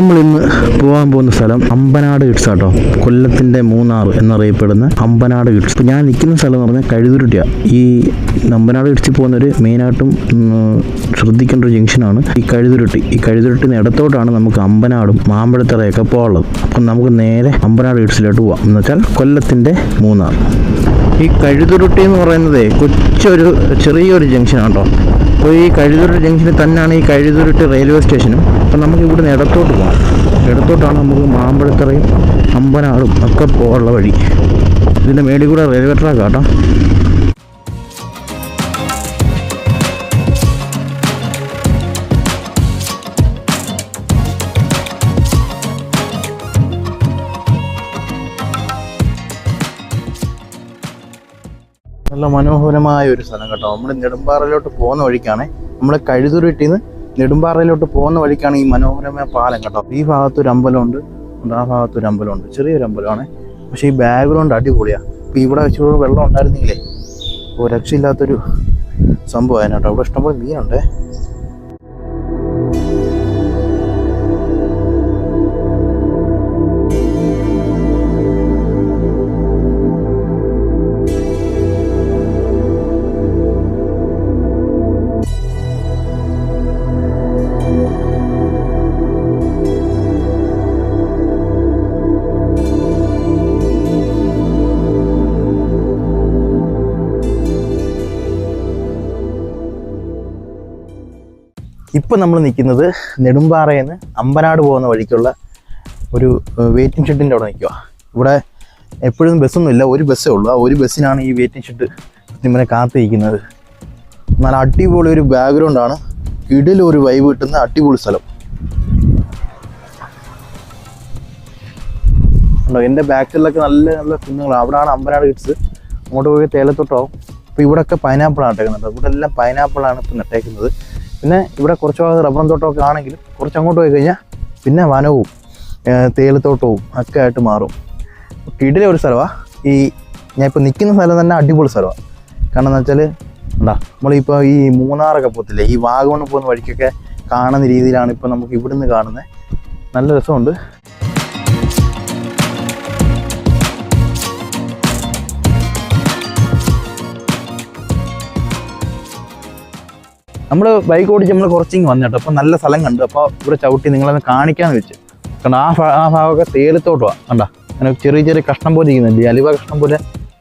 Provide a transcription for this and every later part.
നമ്മൾ ഇന്ന് പോകാൻ പോകുന്ന സ്ഥലം അമ്പനാട് ഹിട്സ് ആട്ടോ. കൊല്ലത്തിന്റെ മൂന്നാർ എന്നറിയപ്പെടുന്ന അമ്പനാട് ഹിട്സ് ഇപ്പോൾ ഞാൻ നിൽക്കുന്ന സ്ഥലം എന്ന് പറഞ്ഞാൽ കഴുതുരുട്ടിയാണ് ഈ അമ്പനാട് ഹിട്സിൽ പോകുന്നവർ മെയിനായിട്ടും ശ്രദ്ധിക്കേണ്ട ഒരു ജംഗ്ഷനാണ് ഈ കഴുതുരുട്ടി. ഈ കഴുതുരുട്ടിന് ഇടത്തോട്ടാണ് നമുക്ക് അമ്പനാടും മാമ്പഴത്തറയൊക്കെ പോകാനുള്ളത്. അപ്പം നമുക്ക് നേരെ അമ്പനാട് ഹിട്സിലോട്ട് പോവാം. എന്ന് വെച്ചാൽ കൊല്ലത്തിന്റെ മൂന്നാർ. ഈ കഴുതുരുട്ടി എന്ന് പറയുന്നത് കൊച്ചൊരു ചെറിയൊരു ജംഗ്ഷനാണ് കേട്ടോ. അപ്പോൾ ഈ കഴുതുരുട്ടി ജംഗ്ഷനിൽ തന്നെയാണ് ഈ കഴുതുരുട്ടി റെയിൽവേ സ്റ്റേഷനും. അപ്പം നമുക്ക് ഇവിടുന്ന് ഇടത്തോട്ട് പോകാം. ഇടത്തോട്ടാണ് നമുക്ക് മാമ്പഴത്തറയും അമ്പനാടും ഒക്കെ പോകാനുള്ള വഴി. ഇതിന്റെ മേളിൽ കൂടെ റെയിൽവേ ട്രാക്ക് കേട്ടോ. നല്ല മനോഹരമായ ഒരു സ്ഥലം കേട്ടോ. നമ്മൾ നെടുമ്പാറയിലോട്ട് പോകുന്ന വഴിക്കാണ്. നമ്മൾ കഴുതുരുട്ടിൽ നിന്ന് നെടുമ്പാറയിലോട്ട് പോകുന്ന വഴിക്കാണ് ഈ മനോഹരമായ പാലം കേട്ടോ. ഈ ഭാഗത്തൊരു അമ്പലമുണ്ട് ആ ഭാഗത്തൊരു അമ്പലമുണ്ട്. ചെറിയൊരു അമ്പലമാണ്. പക്ഷേ ഈ ബാക്ക്ഗ്രൗണ്ട് അടിപൊളിയാണ് ഇപ്പോൾ ഇവിടെ വെച്ചുകൂടെ വെള്ളം ഉണ്ടായിരുന്നെങ്കിലേ ഓ രക്ഷയില്ലാത്തൊരു സംഭവമായിരുന്നു കേട്ടോ. ഇവിടെ ഇഷ്ടംപോലെ മീനുണ്ടേ. ഇപ്പം നമ്മൾ നിൽക്കുന്നത് നെടുമ്പാറയിൽ നിന്ന് അമ്പനാട് പോകുന്ന വഴിക്കുള്ള ഒരു വെയിറ്റിംഗ് ഷെഡിന്റെ അവിടെ നിൽക്കുക ഇവിടെ എപ്പോഴും ബസ്സൊന്നുമില്ല ഒരു ബസ്സേ ഉള്ളൂ. ആ ഒരു ബസ്സിനാണ് ഈ വെയിറ്റിംഗ് ഷെഡ് ഇങ്ങനെ കാത്തിരിക്കുന്നത്. നല്ല അടിപൊളി ഒരു ബാക്ക്ഗ്രൗണ്ടാണ് ഇടയിൽ ഒരു വൈബ് കിട്ടുന്ന അടിപൊളി സ്ഥലം. ഉണ്ടോ? എന്റെ ബാക്കിലൊക്കെ നല്ല നല്ല കുന്നുകളാണ് അവിടെയാണ് അമ്പനാട് കിഡ്സ് അങ്ങോട്ട് പോയി തേലത്തോട്ടാവും അപ്പോൾ ഇവിടെയൊക്കെ പൈനാപ്പിളാണ് നട്ടേക്കുന്നത് ഇവിടെ എല്ലാം പൈനാപ്പിളാണ് ഇപ്പം നട്ടേക്കുന്നത്. പിന്നെ ഇവിടെ കുറച്ച് ഭാഗത്ത് റബ്ബറും തോട്ടമൊക്കെ ആണെങ്കിലും കുറച്ച് അങ്ങോട്ട് പോയി കഴിഞ്ഞാൽ പിന്നെ വനവും തേയിലത്തോട്ടവും ഒക്കെ ആയിട്ട് മാറും. കിടിലെ ഒരു സ്ഥലമാണ് ഈ ഞാൻ ഇപ്പോൾ നിൽക്കുന്ന സ്ഥലം തന്നെ അടിപൊളി സ്ഥലമാണ് കാരണം എന്ന് വെച്ചാൽ ഉണ്ടാ നമ്മളിപ്പോൾ ഈ മൂന്നാറൊക്കെ പോകത്തില്ലേ? ഈ വാഗമണ് പോകുന്ന വഴിക്കൊക്കെ കാണുന്ന രീതിയിലാണ് ഇപ്പോൾ നമുക്ക് ഇവിടുന്ന് കാണുന്നത് നല്ല രസമുണ്ട്. നമ്മൾ ബൈക്ക് ഓടിച്ച് നമ്മൾ കുറച്ചിങ് വന്നിട്ട് അപ്പോൾ നല്ല സ്ഥലം കണ്ടു. അപ്പോൾ ഇവിടെ ചവിട്ടി നിങ്ങളൊന്ന് കാണിക്കാന്ന് വെച്ച്. കാരണം ആ ഭാ ആ ഭാഗമൊക്കെ തേലത്തോട്ടുമാണ് കണ്ട? അങ്ങനെ ചെറിയ ചെറിയ കഷ്ണം പോലെ ഇരിക്കുന്നില്ലേ അലിവ കഷ്ണം പോലെ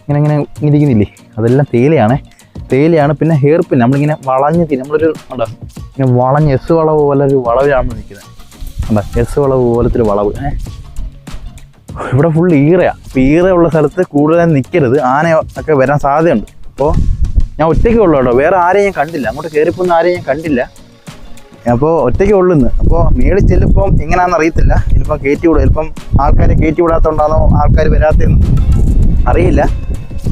ഇങ്ങനെ ഇങ്ങനെ ഇരിക്കുന്നില്ലേ? അതെല്ലാം തേലയാണ് തേയിലയാണ് പിന്നെ ഹെയർ പിൻ നമ്മളിങ്ങനെ വളഞ്ഞ് തിരി നമ്മളൊരു കണ്ടോ? ഇങ്ങനെ വളഞ്ഞ് എസ് വളവ് പോലെ ഒരു വളവിലാണ് നിൽക്കുന്നത്. കണ്ടോ? എസ് വളവ് പോലത്തെ ഒരു വളവ്. ഇവിടെ ഫുൾ ഈറയാണ് അപ്പോൾ ഈറയുള്ള സ്ഥലത്ത് കൂടുതലായി നിൽക്കരുത് ആന ഒക്കെ വരാൻ സാധ്യതയുണ്ട്. അപ്പോൾ ഞാൻ ഒറ്റയ്ക്ക് ഉള്ളൂ കേട്ടോ. വേറെ ആരെയും ഞാൻ കണ്ടില്ല. അങ്ങോട്ട് കയറിപ്പോന്ന് ആരെയും ഞാൻ കണ്ടില്ല. അപ്പോൾ ഒറ്റയ്ക്ക് ഉള്ളുന്ന് അപ്പോൾ മേളിൽ ചെല്ലുമ്പോൾ എങ്ങനെയാണെന്ന് അറിയത്തില്ല. ചിലപ്പം കയറ്റി വിടും. ചിലപ്പം ആൾക്കാരെ കയറ്റി വിടാത്തതുകൊണ്ടാണോ ആൾക്കാർ വരാത്തതെന്ന് അറിയില്ല.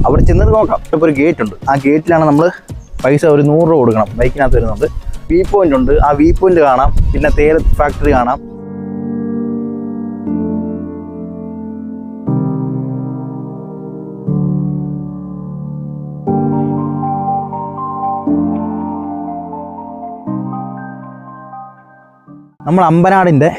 അവിടെ ചെന്നിട്ട് നോക്കാം. ഇപ്പോൾ ഒരു ഗേറ്റ് ഉണ്ട്. ആ ഗേറ്റിലാണ് നമ്മൾ പൈസ ഒരു നൂറ് രൂപ കൊടുക്കണം. ബൈക്കിനകത്ത് വരുന്നുണ്ട് വി പോയിന്റ് ഉണ്ട്. ആ വി പോയിന്റ് കാണാം. പിന്നെ തേയില ഫാക്ടറി കാണാം. നമ്മൾ അമ്പനാടിന്റെ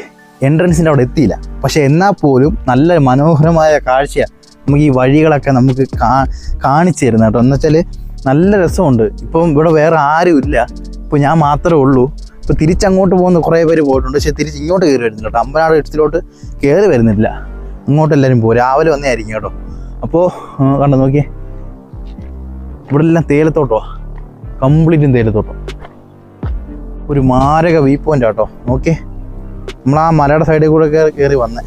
എൻട്രൻസിന്റെ അവിടെ എത്തിയില്ല. പക്ഷേ എന്നാൽ പോലും നല്ല മനോഹരമായ കാഴ്ചയാണ് നമുക്ക് ഈ വഴികളൊക്കെ നമുക്ക് കാ കാണിച്ചു തരുന്നത് കേട്ടോ. എന്ന് വെച്ചാൽ നല്ല രസമുണ്ട്. ഇപ്പം ഇവിടെ വേറെ ആരും ഇല്ല. ഇപ്പോൾ ഞാൻ മാത്രമേ ഉള്ളൂ. ഇപ്പോൾ തിരിച്ചങ്ങോട്ട് പോകുന്ന കുറേ പേര് പോയിട്ടുണ്ട്. പക്ഷേ തിരിച്ച് ഇങ്ങോട്ട് കയറി വരുന്നില്ല കേട്ടോ. അമ്പനാട് എടുത്തിലോട്ട് കയറി വരുന്നില്ല. അങ്ങോട്ട് എല്ലാവരും പോകും രാവിലെ വന്നേ കേട്ടോ. അപ്പോൾ കണ്ടോ നോക്കിയേ. ഇവിടെ എല്ലാം തേയിലത്തോട്ടോ കംപ്ലീറ്റും തേയിലത്തോട്ടം. ഒരു മാരക വ്യൂ പോയിന്റ് ആട്ടോ. നോക്കി. നമ്മൾ ആ മലയുടെ സൈഡിൽ കൂടെ കയറി വന്നേ.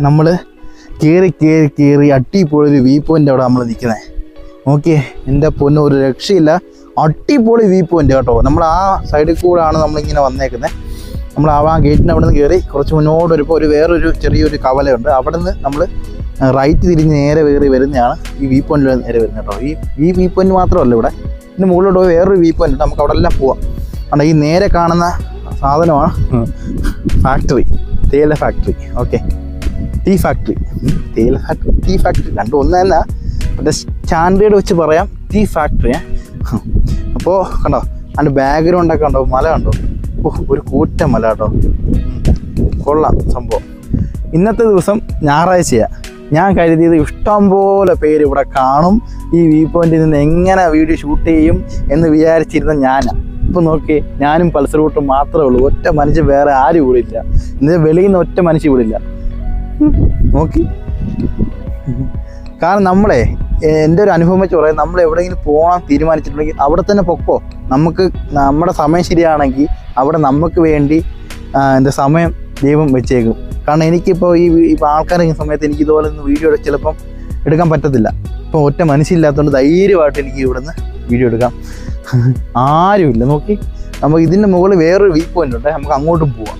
നമ്മൾ കയറി കയറി കയറി അട്ടിപ്പൊളി ഒരു വ്യൂ പോയിന്റ് അവിടെ നമ്മൾ നിൽക്കുന്നത് നോക്കിയേ എന്റെ പൊന്ന് ഒരു രക്ഷയില്ല. അട്ടിപ്പൊളി വ്യൂ പോയിന്റ് കേട്ടോ. നമ്മൾ ആ സൈഡിൽ കൂടെയാണ് നമ്മളിങ്ങനെ വന്നേക്കുന്നത് നമ്മൾ ആ ഗേറ്റിന്റെ അവിടെ നിന്ന് കയറി കുറച്ച് മുന്നോട്ട് വരുമ്പോൾ ഒരു വേറൊരു ചെറിയൊരു കവലയുണ്ട്. അവിടെ നിന്ന് നമ്മൾ റൈറ്റ് തിരിഞ്ഞ് നേരെ കയറി വരുന്നതാണ് ഈ വ്യൂ പോയിന്റിൽ നേരെ വരുന്നത് കേട്ടോ. ഈ ഈ വ്യൂ പോയിന്റ് മാത്രമല്ല ഇവിടെ. ഇതിന് മുകളിലോട്ട് പോയി വേറൊരു വ്യൂ പോയിന്റ് ഉണ്ട്. നമുക്ക് അവിടെ എല്ലാം പോവാം. കാരണം ഈ നേരെ കാണുന്ന സാധനമാണ് ഫാക്ടറി തേയില ഫാക്ടറി ഓക്കെ ടീ ഫാക്ടറി. തേയില ഫാക്ടറി ടീ ഫാക്ടറി. രണ്ടും ഒന്ന് തന്നെ. മറ്റേ സ്റ്റാൻഡേർഡ് വെച്ച് പറയാം ടീ ഫാക്ടറി അപ്പോൾ കണ്ടോ അതിന്റെ ബാക്ക്ഗ്രൗണ്ടൊക്കെ ഉണ്ടോ മല കണ്ടോ? ഒരു കൂറ്റ മല കേട്ടോ. കൊള്ളാം സംഭവം. ഇന്നത്തെ ദിവസം ഞായറാഴ്ചയാണ് ഞാൻ കരുതിയത് ഇഷ്ടം പോലെ പേര് ഇവിടെ കാണും. ഈ വ്യൂ പോയിന്റിൽ നിന്ന് എങ്ങനെ വീഡിയോ ഷൂട്ട് ചെയ്യും എന്ന് വിചാരിച്ചിരുന്ന ഞാനാണ് ഇപ്പം നോക്കി ഞാനും പൾസർ കൂട്ടും മാത്രമേ ഉള്ളൂ. ഒറ്റ മനുഷ്യൻ വേറെ ആരും ഇവിടെ ഇല്ല. ഇന്ന് വെളിയിൽ നിന്ന് ഒറ്റ മനുഷ്യൻ ഇവിടെ ഇല്ല. നോക്കി. കാരണം നമ്മളെ എന്റെ ഒരു അനുഭവം വെച്ച് പറയാം നമ്മൾ എവിടെയെങ്കിലും പോകാൻ തീരുമാനിച്ചിട്ടുണ്ടെങ്കിൽ അവിടെ തന്നെ പൊക്കോ. നമുക്ക് നമ്മുടെ സമയം ശരിയാണെങ്കിൽ അവിടെ നമുക്ക് വേണ്ടി എന്റെ സമയം ദൈവം വെച്ചേക്കും. കാരണം എനിക്കിപ്പോൾ ഈ ഇപ്പോൾ ആൾക്കാരെ സമയത്ത് എനിക്ക് ഇതുപോലെ ഒന്ന് വീഡിയോ ചിലപ്പം എടുക്കാൻ പറ്റത്തില്ല. ഇപ്പോൾ ഒറ്റ മനസ്സില്ലാത്തതുകൊണ്ട് ധൈര്യമായിട്ട് എനിക്ക് ഇവിടുന്ന് വീഡിയോ എടുക്കാം. ആരുമില്ല നോക്കി. നമുക്ക് ഇതിന്റെ മുകളിൽ വേറൊരു വ്യൂ പോയിന്റ് ഉണ്ട്. നമുക്ക് അങ്ങോട്ടും പോവാം.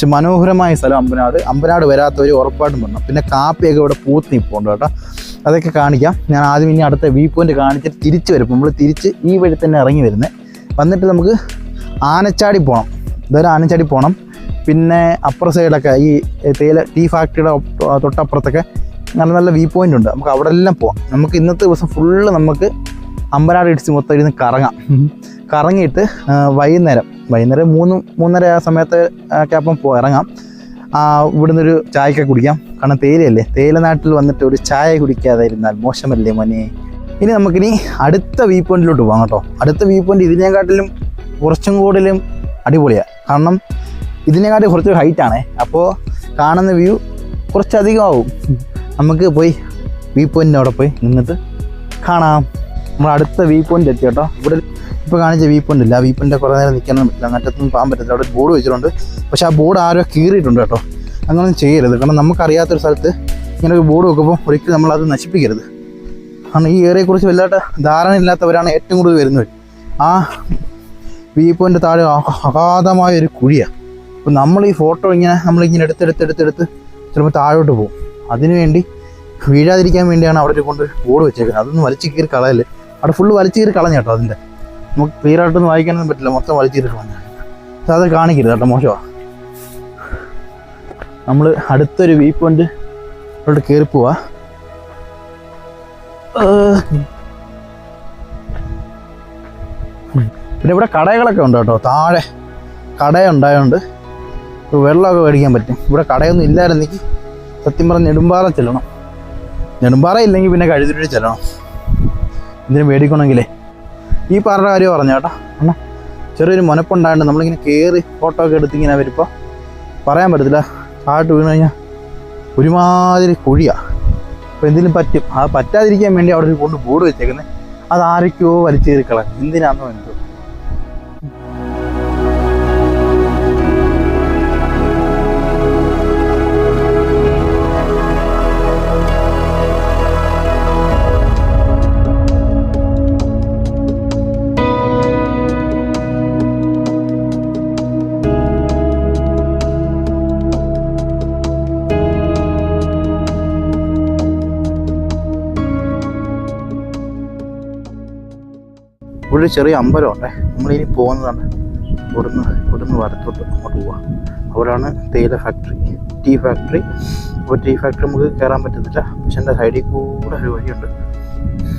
പക്ഷെ മനോഹരമായ സ്ഥലം അമ്പനാട്. അമ്പനാട് വരാത്തവർ ഉറപ്പായിട്ടും വരണം. പിന്നെ കാപ്പിയൊക്കെ ഇവിടെ പൂത്ത് നിൽപ്പുണ്ട് കേട്ടോ. അതൊക്കെ കാണിക്കാം. ഞാൻ ആദ്യം ഇനി അടുത്ത വ്യൂ പോയിന്റ് കാണിച്ചിട്ട് തിരിച്ച് വരും. നമ്മൾ തിരിച്ച് ഈ വഴി തന്നെ ഇറങ്ങി വരുന്നത് വന്നിട്ട് നമുക്ക് ആനച്ചാടി പോകണം ഇതൊരു ആനച്ചാടി പോകണം പിന്നെ അപ്പുറ സൈഡൊക്കെ ഈ തേയില ടീ ഫാക്ടറിയുടെ തൊട്ടപ്പുറത്തൊക്കെ നല്ല നല്ല വ്യൂ പോയിന്റ് ഉണ്ട്. നമുക്ക് അവിടെ എല്ലാം പോവാം. നമുക്ക് ഇന്നത്തെ ദിവസം ഫുള്ള് നമുക്ക് അമ്പനാട് ഇടിച്ച് മൊത്തം ഇരുന്ന് കറങ്ങാം. കറങ്ങിയിട്ട് വൈകുന്നേരം വൈകുന്നേരം മൂന്ന് മൂന്നര ആ സമയത്ത് ഒക്കെ അപ്പം പോ ഇറങ്ങാം. ഇവിടുന്ന് ഒരു ചായയൊക്കെ കുടിക്കാം. കാരണം തേയിലയല്ലേ? തേയില നാട്ടിൽ വന്നിട്ട് ഒരു ചായ കുടിക്കാതെ ഇരുന്നാൽ മോശമല്ലേ മോനെ? ഇനി നമുക്കിനി അടുത്ത വ്യൂ പോയിന്റിലോട്ട് പോകാം കേട്ടോ. അടുത്ത വ്യൂ പോയിന്റ് ഇതിനെക്കാട്ടിലും കുറച്ചും കൂടുതലും അടിപൊളിയാണ് കാരണം ഇതിനെക്കാട്ടി കുറച്ചൊരു ഹൈറ്റ് ആണേ. അപ്പോൾ കാണുന്ന വ്യൂ കുറച്ചധികം ആവും നമുക്ക് പോയി വ്യൂ പോയിന്റിന്റെ അവിടെ പോയി നിന്നിട്ട് കാണാം. നമ്മൾ അടുത്ത വ്യൂ പോയിന്റ് എത്തി കേട്ടോ. ഇവിടെ ഇപ്പോൾ കാണിച്ച വ്യൂ പോയിന്റ് ഇല്ല. ആ വ്യൂ പോയിന്റ് കുറേ നേരം നിൽക്കാനൊന്നും പറ്റില്ല. അങ്ങനത്തൊന്നും പോകാൻ പറ്റില്ല അവിടെ ബോർഡ് വെച്ചിട്ടുണ്ട്. പക്ഷേ ആ ബോർഡ് ആരോ കീറിയിട്ടുണ്ട് കേട്ടോ. അങ്ങനൊന്നും ചെയ്യരുത്. കാരണം നമുക്കറിയാത്തൊരു സ്ഥലത്ത് ഇങ്ങനെ ഒരു ബോർഡ് വെക്കുമ്പോൾ ഒരിക്കലും നമ്മളത് നശിപ്പിക്കരുത്. കാരണം ഈ ഏരിയയെക്കുറിച്ച് വല്ലാത്ത ധാരണ ഇല്ലാത്തവരാണ് ഏറ്റവും കൂടുതൽ വരുന്നവർ ആ വ്യൂ പോയിന്റ് താഴെ അഗ- അഗാധമായ ഒരു കുഴിയാണ് അപ്പോൾ നമ്മൾ ഈ ഫോട്ടോ ഇങ്ങനെ നമ്മളിങ്ങനെ എടുത്തെടുത്തെടുത്തെടുത്ത് ചിലപ്പോൾ താഴോട്ട് പോകും. അതിനുവേണ്ടി വീഴാതിരിക്കാൻ വേണ്ടിയാണ് അവിടെ കൊണ്ട് ബോർഡ് വെച്ചേക്കുന്നത്. അതൊന്നും വലിച്ചു കീറി കളയൽ. അവിടെ ഫുള്ള് വലിച്ചീറി കളഞ്ഞു കേട്ടോ അതിന്റെ. നമുക്ക് ക്ലിയർ ആയിട്ടൊന്നും വായിക്കാനൊന്നും പറ്റില്ല. മൊത്തം വലിച്ചീറി കളഞ്ഞു. പക്ഷെ അത് കാണിക്കരുത് കേട്ടോ മോശമാണ് നമ്മൾ അടുത്തൊരു വ്യൂ പോയിന്റ് അവിടെ കയറി പോവാ. പിന്നെ ഇവിടെ കടകളൊക്കെ ഉണ്ട് കേട്ടോ താഴെ. കട ഉണ്ടായതുകൊണ്ട് വെള്ളമൊക്കെ മേടിക്കാൻ പറ്റും. ഇവിടെ കടയൊന്നും ഇല്ലായിരുന്നെങ്കിൽ സത്യം പറഞ്ഞ നെടുമ്പാറ ചെല്ലണം. നെടുമ്പാറ ഇല്ലെങ്കിൽ പിന്നെ കഴുതിരി ചെല്ലണം. ഇതിന് മേടിക്കണമെങ്കിലേ. ഈ പറഞ്ഞ കാര്യം പറഞ്ഞു കേട്ടോ. അണ്ണാ ചെറിയൊരു മുനപ്പുണ്ടായിട്ട് നമ്മളിങ്ങനെ കയറി ഫോട്ടോ ഒക്കെ എടുത്ത് ഇങ്ങനെ വരുമ്പോൾ പറയാൻ പറ്റത്തില്ല. താഴോട്ട് വീണ് കഴിഞ്ഞാൽ ഒരുമാതിരി കുഴിയാണ് അപ്പോൾ എന്തെങ്കിലും പറ്റും. അത് പറ്റാതിരിക്കാൻ വേണ്ടി അവിടെ ഒരു കൊണ്ട് ബോർഡ് വെച്ചേക്കുന്നത് അത് ആരൊക്കെയോ വലിച്ചേറി കളഞ്ഞു എന്തിനാണെന്നോ എന്തോ ഇവിടെ ഒരു ചെറിയ അമ്പലമുണ്ട്. നമ്മളിനി പോകുന്നതാണ്. ഇവിടുന്ന് ഇവിടുന്ന് വലത്തോട്ട് അങ്ങോട്ട് പോവാം. അവിടെയാണ് തേയില ഫാക്ടറി ടീ ഫാക്ടറി അപ്പോൾ ടീ ഫാക്ടറി നമുക്ക് കയറാൻ പറ്റത്തില്ല. പക്ഷെ എന്റെ സൈഡിൽ കൂടെ ഒരു വഴിയുണ്ട്.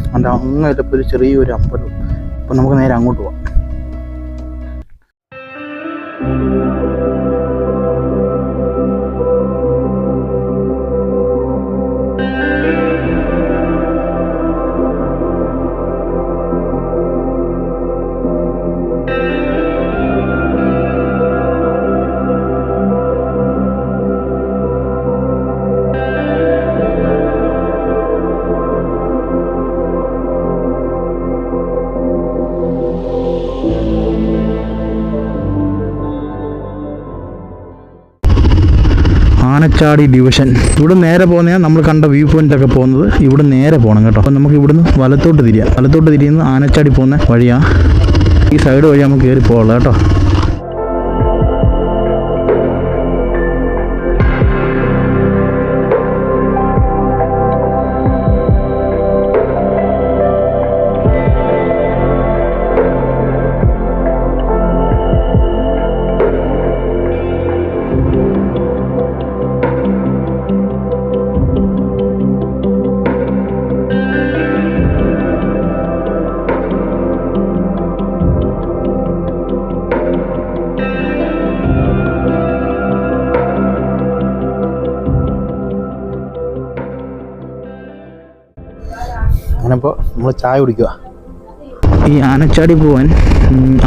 അതിന്റെ അങ്ങ് ഒരു ചെറിയൊരു അമ്പലം. അപ്പോൾ നമുക്ക് നേരെ അങ്ങോട്ട് പോവാം. ആനച്ചാടി ഡിവിഷൻ. ഇവിടെ നേരെ പോകുന്നതാണ് നമ്മൾ കണ്ട വ്യൂ പോയിന്റ് ഒക്കെ പോകുന്നത്. ഇവിടെ നേരെ പോകണം കേട്ടോ. അപ്പം നമുക്ക് ഇവിടുന്ന് വലത്തോട്ട് തിരിയാം. വലത്തോട്ട് തിരിയുന്ന ആനച്ചാടി പോകുന്ന വഴിയാണ് ഈ സൈഡ് വഴി നമുക്ക് കയറി പോകാം കേട്ടോ. ഞാനപ്പോൾ നമ്മൾ ചായ കുടിക്കുക ഈ ആനച്ചാടി പോവാൻ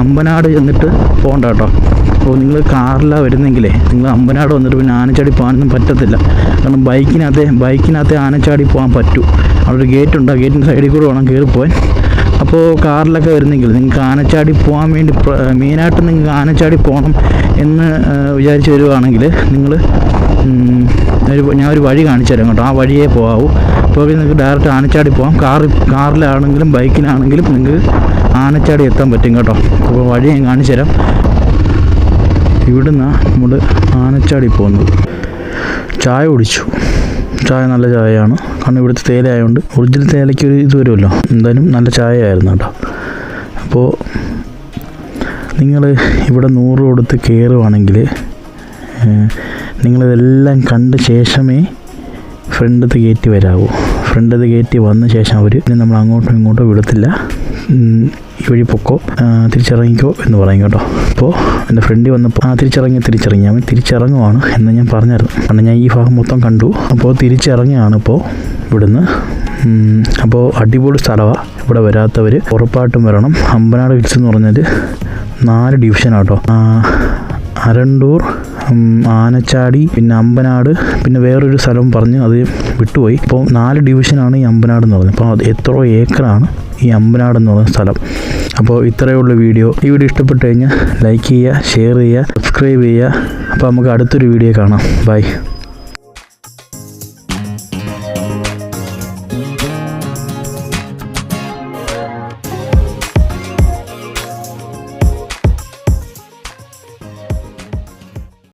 അമ്പനാട് ചെന്നിട്ട് പോകണ്ട കേട്ടോ. അപ്പോൾ നിങ്ങൾ കാറിലാണ് വരുന്നെങ്കിലേ നിങ്ങൾ അമ്പനാട് വന്നിട്ട് പിന്നെ ആനച്ചാടി പോകാനൊന്നും പറ്റത്തില്ല. കാരണം ബൈക്കിനകത്തെ ബൈക്കിനകത്തെ ആനച്ചാടി പോകാൻ പറ്റൂ. അവിടെ ഒരു ഗേറ്റ് ഉണ്ട്? ഗേറ്റിന്റെ സൈഡിൽ കൂടെ വേണം കയറി പോകാൻ അപ്പോൾ കാറിലൊക്കെ വരുന്നെങ്കിൽ നിങ്ങൾക്ക് ആനച്ചാടി പോകാൻ വേണ്ടി മെയിനായിട്ട് നിങ്ങൾക്ക് ആനച്ചാടി പോകണം എന്ന് വിചാരിച്ച് വരുവാണെങ്കിൽ നിങ്ങൾ ഒരു ഞാൻ ഒരു വഴി കാണിച്ചു തരാം കേട്ടോ. ആ വഴിയേ പോകാവൂ. അപ്പോൾ നിങ്ങൾക്ക് ഡയറക്റ്റ് ആനച്ചാടി പോകാം കാറിൽ കാറിലാണെങ്കിലും ബൈക്കിലാണെങ്കിലും നിങ്ങൾക്ക് ആനച്ചാടി എത്താൻ പറ്റും കേട്ടോ. അപ്പോൾ വഴി ഞാൻ കാണിച്ചു തരാം. ഇവിടുന്ന് നമ്മൾ ആനച്ചാടി പോകുന്നത്. ചായ കുടിച്ചു. ചായ നല്ല ചായയാണ്. കാരണം ഇവിടുത്തെ തേയില ആയതുകൊണ്ട് ഒറിജിനൽ തേയിലയ്ക്ക് ഒരു ഇത് വരുമല്ലോ. എന്തായാലും നല്ല ചായ ആയിരുന്നു കേട്ടോ. അപ്പോൾ നിങ്ങൾ ഇവിടെ നൂറ് കൊടുത്ത് കയറുവാണെങ്കിൽ നിങ്ങളിതെല്ലാം കണ്ട ശേഷമേ ഫ്രണ്ടത്ത് കയറ്റി വരാവൂ. ഫ്രണ്ടത്ത് കയറ്റി വന്ന ശേഷം അവർ നമ്മൾ അങ്ങോട്ടും ഇങ്ങോട്ടും വിടത്തില്ല. ഈ വഴി പൊക്കോ തിരിച്ചിറങ്ങിക്കോ എന്ന് പറയും കേട്ടോ. അപ്പോൾ എന്റെ ഫ്രണ്ട് വന്നപ്പോൾ ആ തിരിച്ചിറങ്ങി തിരിച്ചിറങ്ങി. അവൻ തിരിച്ചിറങ്ങുവാണ് എന്ന് ഞാൻ പറഞ്ഞായിരുന്നു. കാരണം ഞാൻ ഈ ഭാഗം മൊത്തം കണ്ടു. അപ്പോൾ തിരിച്ചിറങ്ങിയാണ് ഇപ്പോൾ ഇവിടുന്ന്. അപ്പോൾ അടിപൊളി സ്ഥലമാണ് ഇവിടെ വരാത്തവർ ഉറപ്പായിട്ടും വരണം. അമ്പനാട് ഹിൽസ് എന്ന് പറഞ്ഞാൽ നാല് ഡിവിഷനാട്ടോ കേട്ടോ. അരണ്ടൂർ ആനച്ചാടി പിന്നെ അമ്പനാട് പിന്നെ വേറൊരു സ്ഥലം പറഞ്ഞ് അത് വിട്ടുപോയി. അപ്പോൾ നാല് ഡിവിഷനാണ് ഈ അമ്പനാട് എന്ന് പറഞ്ഞത്. അപ്പോൾ അത് എത്രയോ ഏക്കറാണ് ഈ അമ്പനാട് എന്ന് പറയുന്ന സ്ഥലം. അപ്പോൾ ഇത്രയേ ഉള്ളൂ വീഡിയോ. ഈ വീഡിയോ ഇഷ്ടപ്പെട്ട് കഴിഞ്ഞാൽ ലൈക്ക് ചെയ്യുക ഷെയർ ചെയ്യുക സബ്സ്ക്രൈബ് ചെയ്യുക. അപ്പോൾ നമുക്ക് അടുത്തൊരു വീഡിയോ കാണാം. ബൈ.